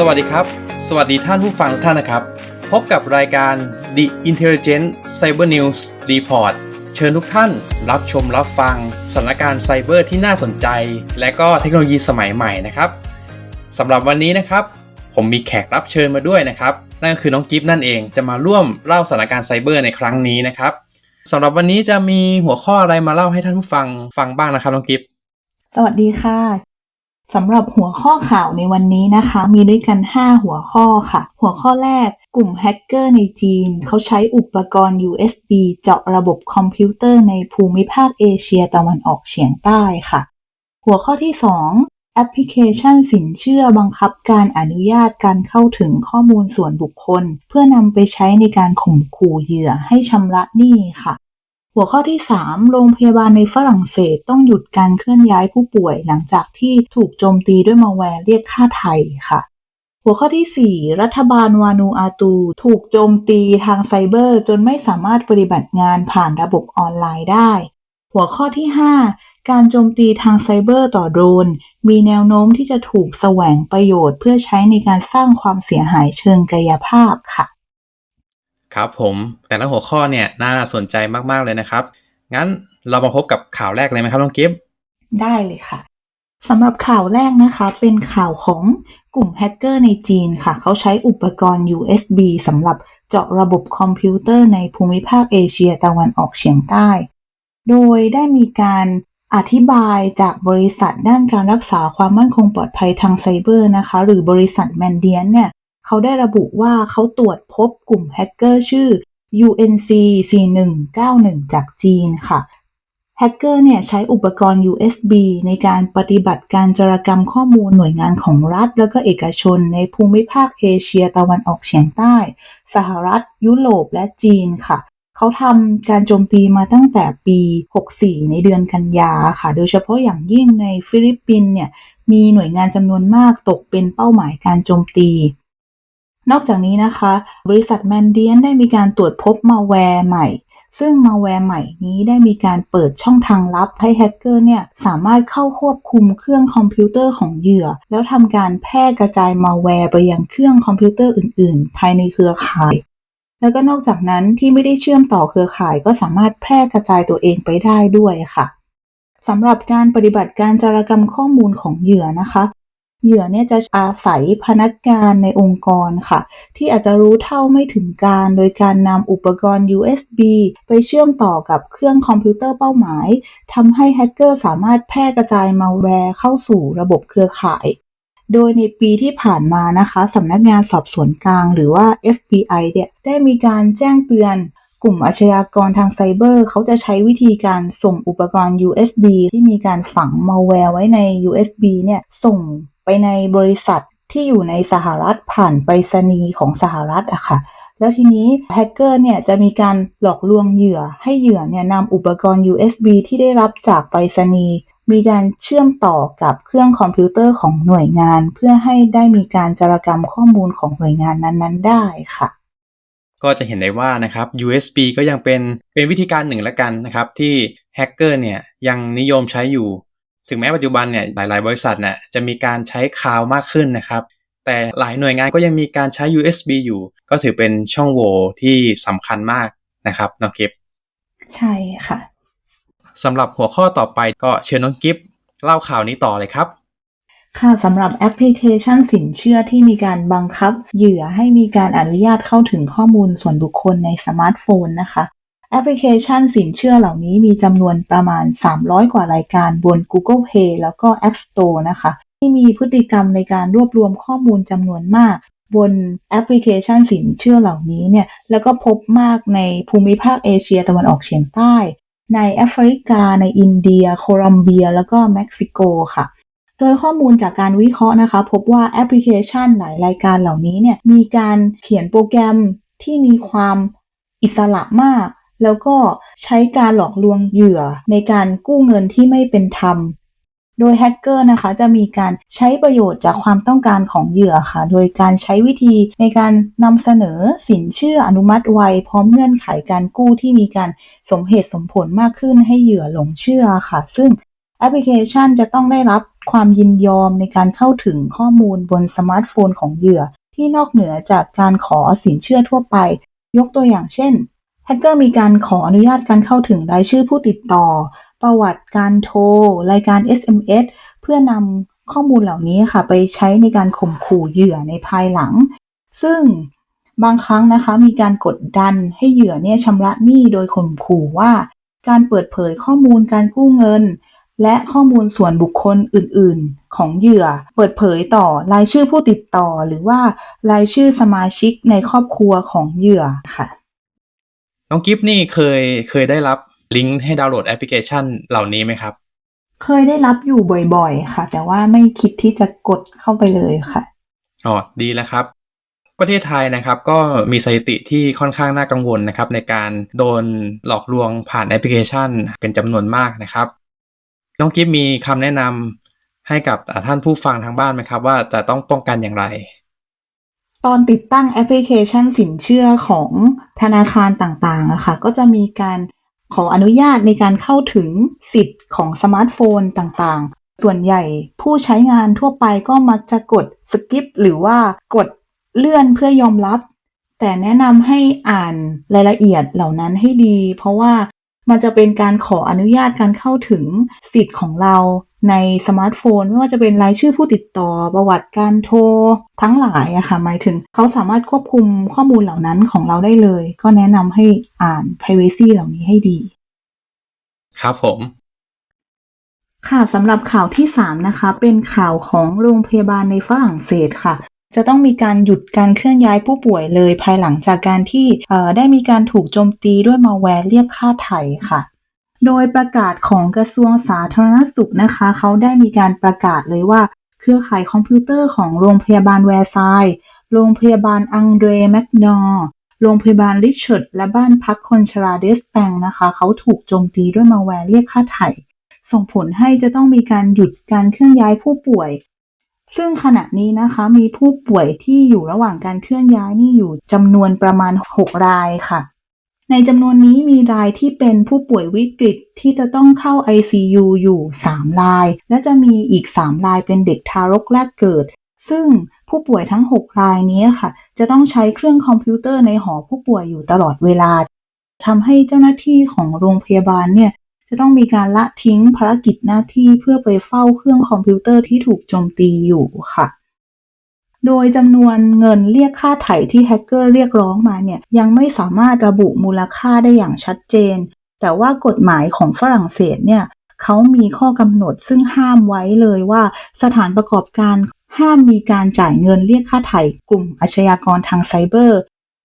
สวัสดีครับ สวัสดีท่านผู้ฟังทุกท่านนะครับ พบกับรายการ The Intelligent Cyber News Report เชิญทุกท่านรับชมรับฟังสถานการณ์ไซเบอร์ที่น่าสนใจ และก็เทคโนโลยีสมัยใหม่นะครับสำหรับวันนี้นะครับ ผมมีแขกรับเชิญมาด้วยนะครับ นั่นก็คือน้องกิฟต์นั่นเองจะมาร่วมเล่าสถานการณ์ไซเบอร์ในครั้งนี้นะครับสำหรับวันนี้จะมีหัวข้ออะไรมาเล่าให้ท่านผู้ฟังฟังบ้างนะครับน้องกิฟต์สวัสดีค่ะ สำหรับหัวข้อข่าวในวันนี้นะคะ มีด้วยกัน 5 หัวข้อค่ะ หัวข้อแรกกลุ่มแฮกเกอร์ในจีน เขาใช้อุปกรณ์ USB เจาะระบบคอมพิวเตอร์ในภูมิภาคเอเชียตะวันออกเฉียงใต้ค่ะ หัวข้อที่ 2 แอปพลิเคชันสินเชื่อบังคับการอนุญาตการเข้าถึงข้อมูลส่วนบุคคล เพื่อนำไปใช้ในการข่มขู่เหยื่อให้ชำระหนี้ค่ะ หัวข้อที่ 3 โรงพยาบาลในฝรั่งเศสต้องหยุดการเคลื่อนย้ายผู้ป่วยหลังจากที่ถูกโจมตีด้วยมาแวร์เรียกค่าไทยค่ะ หัวข้อที่ 4 รัฐบาลวานูอาตู ถูกโจมตีทางไซเบอร์ จนไม่สามารถปฏิบัติงานผ่านระบบออนไลน์ได้ หัวข้อที่ 5 การโจมตีทางไซเบอร์ต่อโดรน มีแนวโน้มที่จะถูกแสวงประโยชน์ เพื่อใช้ในการสร้างความเสียหายเชิงกายภาพค่ะ ครับผมแต่ละหัวข้อเนี่ยน่าสนใจมากๆเลยนะครับ งั้นเรามาพบกับข่าวแรกเลยไหมครับน้องกิฟต์ได้เลยค่ะสำหรับข่าวแรกนะคะ เป็นข่าวของกลุ่มแฮกเกอร์ในจีนค่ะ เขาใช้อุปกรณ์ USB สำหรับเจาะระบบคอมพิวเตอร์ในภูมิภาคเอเชียตะวันออกเฉียงใต้ โดยได้มีการอธิบายจากบริษัทด้านการรักษาความมั่นคงปลอดภัยทางไซเบอร์นะคะ หรือบริษัทแมนเดียนเนี่ย เขาได้ระบุว่าเขาตรวจพบกลุ่มแฮกเกอร์ชื่อ UNC 4191 จากจีนค่ะแฮกเกอร์เนี่ยใช้อุปกรณ์ USB ในการปฏิบัติการจารกรรมข้อมูลหน่วยงานของรัฐ และก็เอกชนในภูมิภาคเอเชียตะวันออกเฉียงใต้ สหรัฐ ยุโรปและจีนค่ะ เขาทำการโจมตีมาตั้งแต่ปี 64 ในเดือนกันยาค่ะ โดยเฉพาะอย่างยิ่งในฟิลิปปินส์เนี่ยมีหน่วยงานจำนวนมากตกเป็นเป้าหมายการโจมตี นอกจากนี้นะคะ บริษัทแมนเดียนได้มีการตรวจพบมาแวร์ใหม่ ซึ่งมาแวร์ใหม่นี้ได้มีการเปิดช่องทางลับให้แฮกเกอร์เนี่ยสามารถเข้าควบคุมเครื่องคอมพิวเตอร์ของเหยื่อ แล้วทำการแพร่กระจายมาแวร์ไปยังเครื่องคอมพิวเตอร์อื่น ๆ ภายในเครือข่ายแล้วก็นอกจากนั้นที่ไม่ได้เชื่อมต่อเครือข่ายก็สามารถแพร่กระจายตัวเองไปได้ด้วยค่ะสำหรับการปฏิบัติการจารกรรมข้อมูลของเหยื่อนะคะ เหยื่อเนี่ยจะอาศัยพนักงานในองค์กรค่ะ ที่อาจจะรู้เท่าไม่ถึงการ โดยการนำอุปกรณ์ USB ไปเชื่อมต่อกับเครื่องคอมพิวเตอร์เป้าหมายทำให้แฮกเกอร์สามารถแพร่กระจายมาแวร์เข้าสู่ระบบเครือข่าย โดยในปีที่ผ่านมานะคะสำนักงานสอบสวนกลางหรือว่า FBI เนี่ยได้มีการแจ้งเตือนกลุ่มอาชญากรทางไซเบอร์ เขาจะใช้วิธีการส่งอุปกรณ์ USB ที่มีการฝังมาแวร์ไว้ใน USB เนี่ยส่ง ไปในบริษัทที่อยู่ในสหรัฐผ่านไปรษณีย์ของสหรัฐอะค่ะ แล้วทีนี้แฮกเกอร์เนี่ยจะมีการหลอกลวงเหยื่อ ให้เหยื่อเนี่ยนำอุปกรณ์ USB ที่ได้รับจากไปรษณีย์มีการเชื่อมต่อกับเครื่องคอมพิวเตอร์ของหน่วยงาน เพื่อให้ได้มีการจารกรรมข้อมูลของหน่วยงานนั้นๆ ได้ค่ะก็จะเห็นได้ว่านะครับ USB ก็ยังเป็นเป็นวิธีการหนึ่งละกันนะครับ ที่แฮกเกอร์เนี่ยยังนิยมใช้อยู่ ถึงแม้ปัจจุบันเนี่ยหลาย ๆ บริษัทเนี่ยจะมีการใช้คลาวด์มากขึ้นนะครับ แต่หลายหน่วยงานก็ยังมีการใช้ USB อยู่ ก็ถือเป็นช่องโหว่ที่สำคัญมากนะครับน้องกิฟต์ใช่ค่ะสำหรับหัวข้อต่อไปก็เชิญน้องกิฟต์เล่าข่าวนี้ต่อเลยครับค่ะสำหรับแอปพลิเคชันสินเชื่อที่มีการบังคับ เหยื่อให้มีการอนุญาตเข้าถึงข้อมูลส่วนบุคคลในสมาร์ทโฟนนะคะ แอปพลิเคชันสินเชื่อเหล่านี้มีจำนวนประมาณ 300 กว่ารายการบน Google Play แล้วก็ App Store นะคะ ที่มีพฤติกรรมในการรวบรวมข้อมูลจำนวนมาก บนแอปพลิเคชันสินเชื่อเหล่านี้เนี่ยแล้วก็พบมากในภูมิภาคเอเชียตะวันออกเฉียงใต้ ในแอฟริกา ในอินเดีย โคลัมเบีย แล้วก็เม็กซิโกค่ะโดยข้อมูลจากการวิเคราะห์นะคะ พบว่าแอปพลิเคชันหลายรายการเหล่านี้เนี่ยมีการเขียนโปรแกรมที่มีความอิสระมาก แล้วก็ใช้การหลอกลวงเหยื่อในการกู้เงินที่ไม่เป็นธรรม โดยแฮกเกอร์นะคะจะมีการใช้ประโยชน์จากความต้องการของเหยื่อค่ะ โดยการใช้วิธีในการนำเสนอสินเชื่ออนุมัติไวพร้อมเงื่อนไขการกู้ที่มีการสมเหตุสมผลมากขึ้นให้เหยื่อหลงเชื่อค่ะ ซึ่งแอปพลิเคชันจะต้องได้รับความยินยอมในการเข้าถึงข้อมูลบนสมาร์ทโฟนของเหยื่อ ที่นอกเหนือจากการขอสินเชื่อทั่วไป ยกตัวอย่างเช่น แฮกเกอร์มีการขออนุญาตการเข้าถึงรายชื่อผู้ติดต่อ ประวัติการโทร รายการ SMS เพื่อนำข้อมูลเหล่านี้ค่ะ ไปใช้ในการข่มขู่เหยื่อในภายหลัง ซึ่งบางครั้งนะคะมีการกดดันให้เหยื่อเนี่ยชำระหนี้โดยข่มขู่ว่า การเปิดเผยข้อมูลการกู้เงิน และข้อมูลส่วนบุคคลอื่น ๆ ของเหยื่อ เปิดเผยต่อรายชื่อผู้ติดต่อ หรือว่ารายชื่อสมาชิกในครอบครัวของเหยื่อค่ะ น้องกิฟนี่เคยเคยได้รับลิงก์ให้ดาวน์โหลดแอปพลิเคชันเหล่านี้ไหมครับ เคยได้รับอยู่บ่อยๆ ค่ะ แต่ว่าไม่คิดที่จะกดเข้าไปเลยค่ะอ๋อดีแล้วครับ ประเทศไทยนะครับก็มีสถิติที่ค่อนข้างน่ากังวลนะครับในการโดนหลอกลวงผ่านแอปพลิเคชันเป็นจำนวนมากนะครับ น้องกิฟมีคำแนะนำให้กับท่านผู้ฟังทางบ้านไหมครับ ว่าจะต้องป้องกันอย่างไร ตอนติดตั้งแอปพลิเคชันสินเชื่อของธนาคารต่างๆอะค่ะก็จะมีการขออนุญาตในการเข้าถึงสิทธิ์ของสมาร์ทโฟนต่างๆ ส่วนใหญ่ผู้ใช้งานทั่วไปก็มักจะกดสกิปหรือว่ากดเลื่อนเพื่อยอมรับ แต่แนะนำให้อ่านรายละเอียดเหล่านั้นให้ดี เพราะว่ามันจะเป็นการขออนุญาตการเข้าถึงสิทธิ์ของเรา ในสมาร์ทโฟน ไม่ว่าจะเป็นรายชื่อผู้ติดต่อประวัติการโทรทั้งหลายอะค่ะหมายถึงเขาสามารถควบคุมข้อมูลเหล่านั้นของเราได้เลย ก็แนะนำให้อ่าน privacy เหล่านี้ให้ดี ครับผมค่ะสำหรับข่าวที่ 3 นะคะ เป็นข่าวของโรงพยาบาลในฝรั่งเศสค่ะ จะต้องมีการหยุดการเคลื่อนย้ายผู้ป่วยเลย ภายหลังจากการที่เอ่อได้มีการถูกโจมตีด้วยมาแวร์เรียกค่าไถ่ค่ะ โดยประกาศของกระทรวงสาธารณสุขนะคะ เขาได้มีการประกาศเลยว่า เครือข่ายคอมพิวเตอร์ของโรงพยาบาลแวร์ซายน์โรงพยาบาลอังเดรแมกนอร์โรงพยาบาลริชาร์ดและบ้านพักคนชราเดสแปงนะคะ เขาถูกโจมตีด้วยมาแวร์เรียกค่าไถ่ส่งผลให้จะต้องมีการหยุดการเคลื่อนย้ายผู้ป่วย ซึ่งขณะนี้นะคะมีผู้ป่วยที่อยู่ระหว่างการเคลื่อนย้ายนี่อยู่จำนวนประมาณ 6 รายค่ะ ในจำนวนนี้มีรายที่เป็นผู้ป่วยวิกฤตที่จะต้องเข้า ICU อยู่ 3 ราย และจะมีอีก 3 รายเป็นเด็กทารกแรกเกิด ซึ่งผู้ป่วยทั้ง 6 รายนี้ค่ะ จะต้องใช้เครื่องคอมพิวเตอร์ในหอผู้ป่วยอยู่ตลอดเวลาทำให้เจ้าหน้าที่ของโรงพยาบาลเนี่ยจะต้องมีการละทิ้งภารกิจหน้าที่เพื่อไปเฝ้าเครื่องคอมพิวเตอร์ที่ถูกโจมตีอยู่ค่ะ โดยจำนวนเงินเรียกค่าไถ่ที่แฮกเกอร์เรียกร้องมาเนี่ยยังไม่สามารถระบุมูลค่าได้อย่างชัดเจน แต่ว่ากฎหมายของฝรั่งเศสเนี่ยเขามีข้อกำหนดซึ่งห้ามไว้เลยว่า สถานประกอบการห้ามมีการจ่ายเงินเรียกค่าไถ่กลุ่มอาชญากรทางไซเบอร์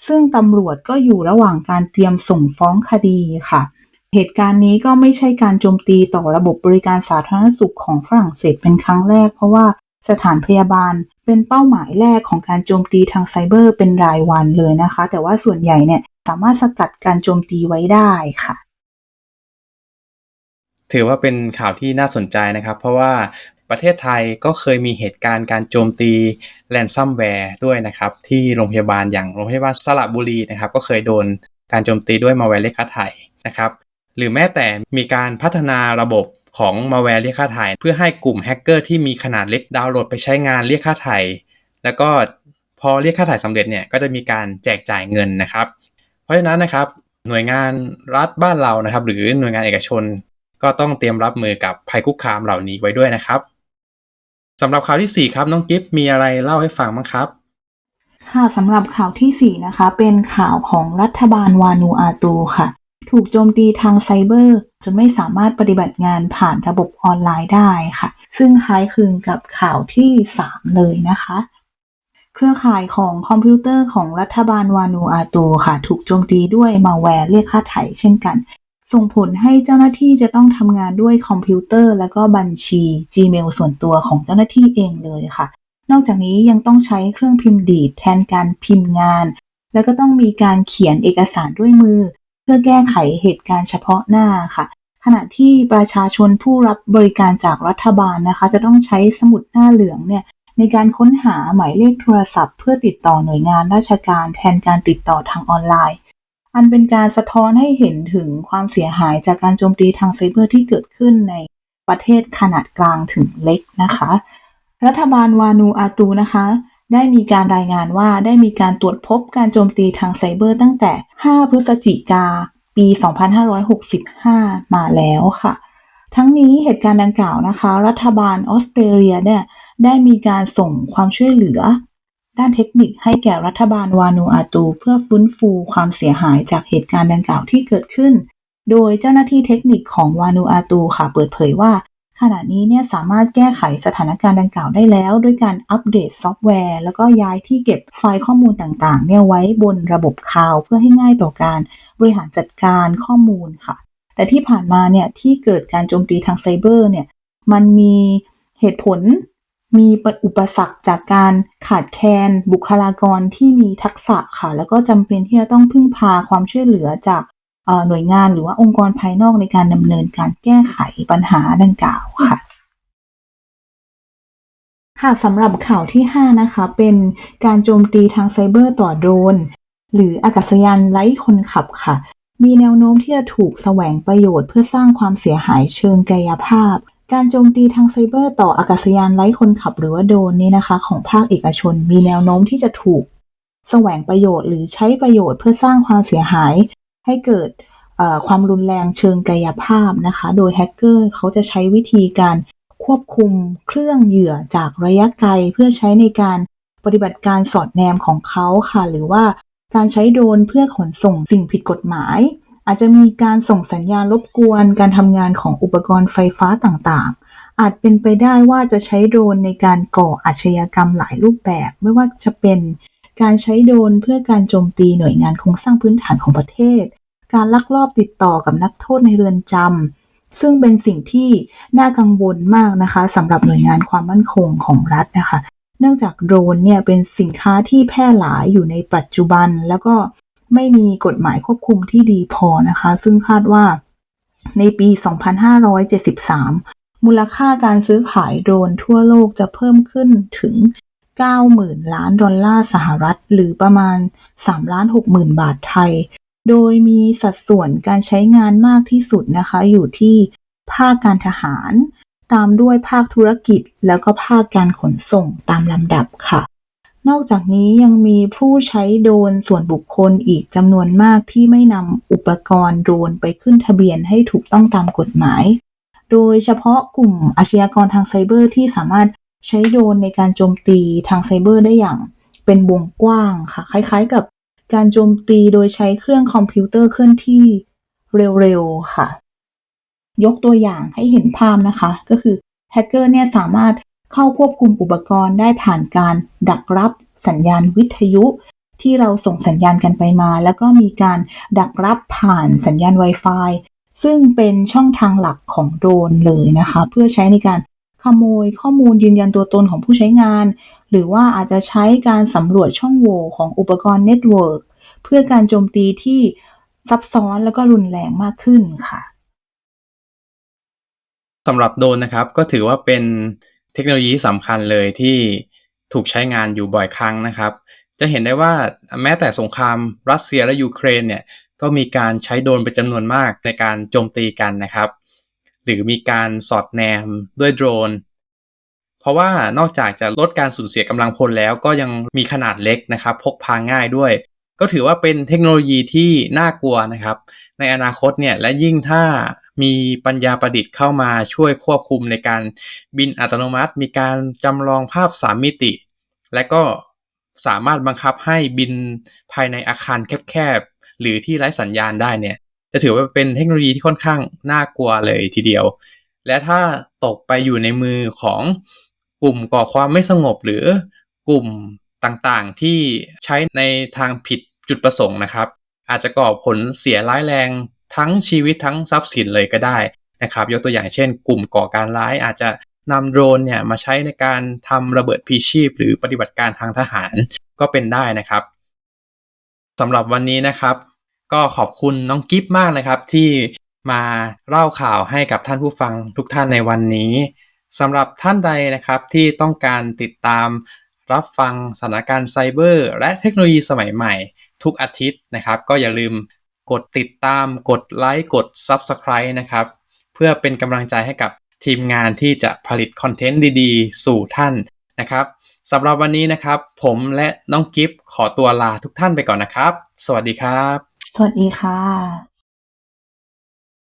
ซึ่งตำรวจก็อยู่ระหว่างการเตรียมส่งฟ้องคดีค่ะ เหตุการณ์นี้ก็ไม่ใช่การโจมตีต่อระบบบริการสาธารณสุขของฝรั่งเศสเป็นครั้งแรก เพราะว่า สถานพยาบาล เป็นเป้าหมายแรกของการโจมตีทางไซเบอร์เป็นรายวันเลยนะคะ แต่ว่าส่วนใหญ่เนี่ยสามารถสกัดการโจมตีไว้ได้ค่ะ ถือว่าเป็นข่าวที่น่าสนใจนะครับ เพราะว่าประเทศไทยก็เคยมีเหตุการณ์การโจมตีแ a นซัมแวร์ด้วยนะครับ ที่โรงพยาบาลอย่างโรงพยาบาลสระบุรีนะครับ ก็เคยโดนการโจมตีด้วยมาแวร์เรียกค่าไถ่นะครับ หรือแม้แต่มีการพัฒนาระบบ ของมาแวร์เรียกค่าไถ่เพื่อให้กลุ่มแฮกเกอร์ที่มีขนาดเล็กดาวน์โหลดไปใช้งานเรียกค่าไถ่แล้วก็พอเรียกค่าไถ่สำเร็จเนี่ยก็จะมีการแจกจ่ายเงินนะครับ เพราะฉะนั้นนะครับหน่วยงานรัฐบ้านเรานะครับ หรือหน่วยงานเอกชน ก็ต้องเตรียมรับมือกับภัยคุกคามเหล่านี้ไว้ด้วยนะครับสำหรับข่าวที่ 4 ครับน้องกิฟมีอะไรเล่าให้ฟังบ้างครับค่ะสำหรับข่าวที่ 4 นะคะ เป็นข่าวของรัฐบาลวานูอาตูค่ะ ถูกโจมตีทางไซเบอร์ จนไม่สามารถปฏิบัติงานผ่านระบบออนไลน์ได้ค่ะ ซึ่งคล้ายคลึงกับข่าวที่ 3 เลยนะคะ เครือข่ายของคอมพิวเตอร์ของรัฐบาลวานูอาตูค่ะ ถูกโจมตีด้วยมาแวร์เรียกค่าไถ่เช่นกัน ส่งผลให้เจ้าหน้าที่จะต้องทำงานด้วยคอมพิวเตอร์ และก็บัญชี Gmail ส่วนตัวของเจ้าหน้าที่เองเลยค่ะ นอกจากนี้ยังต้องใช้เครื่องพิมพ์ดีดแทนการพิมพ์งาน แล้วก็ต้องมีการเขียนเอกสารด้วยมือ เพื่อแก้ไขเหตุการณ์เฉพาะหน้าค่ะ ขณะที่ประชาชนผู้รับบริการจากรัฐบาลนะคะ จะต้องใช้สมุดหน้าเหลืองเนี่ยในการค้นหาหมายเลขโทรศัพท์เพื่อติดต่อหน่วยงานราชการแทนการติดต่อทางออนไลน์ อันเป็นการสะท้อนให้เห็นถึงความเสียหายจากการโจมตีทางไซเบอร์ที่เกิดขึ้นในประเทศขนาดกลางถึงเล็กนะคะ รัฐบาลวานูอาตูนะคะ ได้มีการรายงานว่าได้มีการตรวจพบการโจมตีทางไซเบอร์ตั้งแต่ 5 พฤศจิกา ปี 2565 มาแล้วค่ะ ทั้งนี้เหตุการณ์ดังกล่าวนะคะ รัฐบาลออสเตรเลียเนี่ยได้มีการส่งความช่วยเหลือ ด้านเทคนิคให้แก่รัฐบาลวานูอาตู เพื่อฟื้นฟูความเสียหายจากเหตุการณ์ดังกล่าวที่เกิดขึ้น โดยเจ้าหน้าที่เทคนิคของวานูอาตูค่ะเปิดเผยว่า ขณะนี้เนี่ยสามารถแก้ไขสถานการณ์ดังกล่าวได้แล้ว ด้วยการอัปเดตซอฟต์แวร์ แล้วก็ย้ายที่เก็บไฟล์ข้อมูลต่างๆเนี่ยไว้บนระบบคลาวด์เพื่อให้ง่ายต่อการบริหารจัดการข้อมูลค่ะ แต่ที่ผ่านมาเนี่ยที่เกิดการโจมตีทางไซเบอร์เนี่ยมันมีเหตุผลมีอุปสรรคจากการขาดแคลนบุคลากรที่มีทักษะค่ะ แล้วก็จำเป็นที่จะต้องพึ่งพาความช่วยเหลือจาก หน่วยงานหรือว่าองค์กรภายนอกในการดำเนินการแก้ไขปัญหาดังกล่าวค่ะค่ะสำหรับข่าวที่ 5 นะคะ เป็นการโจมตีทางไซเบอร์ต่อโดรน หรืออากาศยานไร้คนขับค่ะ มีแนวโน้มที่จะถูกแสวงประโยชน์เพื่อสร้างความเสียหายเชิงกายภาพ การโจมตีทางไซเบอร์ต่ออากาศยานไร้คนขับหรือว่าโดรนนี้นะคะ ของภาคเอกชน มีแนวโน้มที่จะถูกแสวงประโยชน์หรือใช้ประโยชน์เพื่อสร้างความเสียหาย ให้เกิดความรุนแรงเชิงกายภาพนะคะ โดยแฮกเกอร์เขาจะใช้วิธีการควบคุมเครื่องเหยื่อจากระยะไกลเพื่อใช้ในการปฏิบัติการสอดแนมของเขาค่ะ หรือว่าการใช้โดรนเพื่อขนส่งสิ่งผิดกฎหมาย อาจจะมีการส่งสัญญาณรบกวนการทำงานของอุปกรณ์ไฟฟ้าต่างๆ อาจเป็นไปได้ว่าจะใช้โดรนในการก่ออาชญากรรมหลายรูปแบบ ไม่ว่าจะเป็น การใช้โดรนเพื่อการโจมตีหน่วยงานโครงสร้างพื้นฐานของประเทศ การลักลอบติดต่อกับนักโทษในเรือนจำซึ่งเป็นสิ่งที่น่ากังวลมากนะคะสำหรับหน่วยงานความมั่นคงของรัฐนะคะ เนื่องจากโดรนเนี่ยเป็นสินค้าที่แพร่หลายอยู่ในปัจจุบัน แล้วก็ไม่มีกฎหมายควบคุมที่ดีพอนะคะ ซึ่งคาดว่าในปี 2573 มูลค่าการซื้อขายโดรนทั่วโลกจะเพิ่มขึ้นถึง 90,000ล้านดอลลาร์สหรัฐ หรือประมาณ3ล้าน6หมื่นบาทไทย โดยมีสัดส่วนการใช้งานมากที่สุดนะคะ อยู่ที่ภาคการทหาร ตามด้วยภาคธุรกิจ แล้วก็ภาคการขนส่งตามลำดับค่ะ นอกจากนี้ยังมีผู้ใช้โดรนส่วนบุคคลอีกจำนวนมากที่ไม่นำอุปกรณ์โดรนไปขึ้นทะเบียนให้ถูกต้องตามกฎหมาย โดยเฉพาะกลุ่มอาชญากรทางไซเบอร์ที่สามารถ ใช้โดรนในการโจมตีทางไซเบอร์ได้อย่างเป็นวงกว้างค่ะ คล้ายๆกับการโจมตีโดยใช้เครื่องคอมพิวเตอร์เคลื่อนที่เร็วๆค่ะ ยกตัวอย่างให้เห็นภาพนะคะ ก็คือแฮกเกอร์เนี่ยสามารถเข้าควบคุมอุปกรณ์ได้ผ่านการดักรับสัญญาณวิทยุ ที่เราส่งสัญญาณกันไปมา แล้วก็มีการดักรับผ่านสัญญาณ Wi-Fi ซึ่งเป็นช่องทางหลักของโดรนเลยนะคะ เพื่อใช้ในการ ขโมยข้อมูลยืนยันตัวตนของผู้ใช้งาน หรือว่าอาจจะใช้การสำรวจช่องโหว่ของอุปกรณ์เน็ตเวิร์กเพื่อการโจมตีที่ซับซ้อนแล้วก็รุนแรงมากขึ้นค่ะสำหรับโดรนนะครับก็ถือว่าเป็นเทคโนโลยีสำคัญเลยที่ถูกใช้งานอยู่บ่อยครั้งนะครับ จะเห็นได้ว่าแม้แต่สงครามรัสเซียและยูเครนเนี่ยก็มีการใช้โดรนเป็นจำนวนมากในการโจมตีกันนะครับ หรือมีการสอดแนมด้วยโดรน เพราะว่านอกจากจะลดการสูญเสียกำลังพลแล้วก็ยังมีขนาดเล็กนะครับ พกพาง่ายด้วย ก็ถือว่าเป็นเทคโนโลยีที่น่ากลัวนะครับ ในอนาคตเนี่ยและยิ่งถ้ามีปัญญาประดิษฐ์เข้ามาช่วยควบคุมในการบินอัตโนมัติ มีการจำลองภาพ3มิติ และก็สามารถบังคับให้บินภายในอาคารแคบๆ หรือที่ไร้สัญญาณได้เนี่ย จะถือว่าเป็นเทคโนโลยีที่ค่อนข้างน่ากลัวเลยทีเดียว และถ้าตกไปอยู่ในมือของกลุ่มก่อความไม่สงบหรือกลุ่มต่างๆ ที่ใช้ในทางผิดจุดประสงค์นะครับ อาจจะก่อผลเสียร้ายแรงทั้งชีวิตทั้งทรัพย์สินเลยก็ได้นะครับยกตัวอย่างเช่น กลุ่มก่อการร้ายอาจจะนำโดรนเนี่ยมาใช้ในการทำระเบิดพีชีพ หรือปฏิบัติการทางทหารก็เป็นได้นะครับสำหรับวันนี้นะครับ ก็ขอบคุณน้องกิฟมากนะครับ ที่มาเล่าข่าวให้กับท่านผู้ฟังทุกท่านในวันนี้สำหรับท่านใดนะครับที่ต้องการติดตามรับฟังสถานการณ์ไซเบอร์ และเทคโนโลยีสมัยใหม่ ทุกอาทิตย์นะครับ ก็อย่าลืมกดติดตามกดไลค์กด Subscribe นะครับ เพื่อเป็นกำลังใจให้กับทีมงานที่จะผลิตคอนเทนต์ดีๆ สู่ท่านนะครับสำหรับวันนี้นะครับ ผมและน้องกิฟขอตัวลาทุกท่านไปก่อนนะครับ สวัสดีครับ สวัสดีค่ะ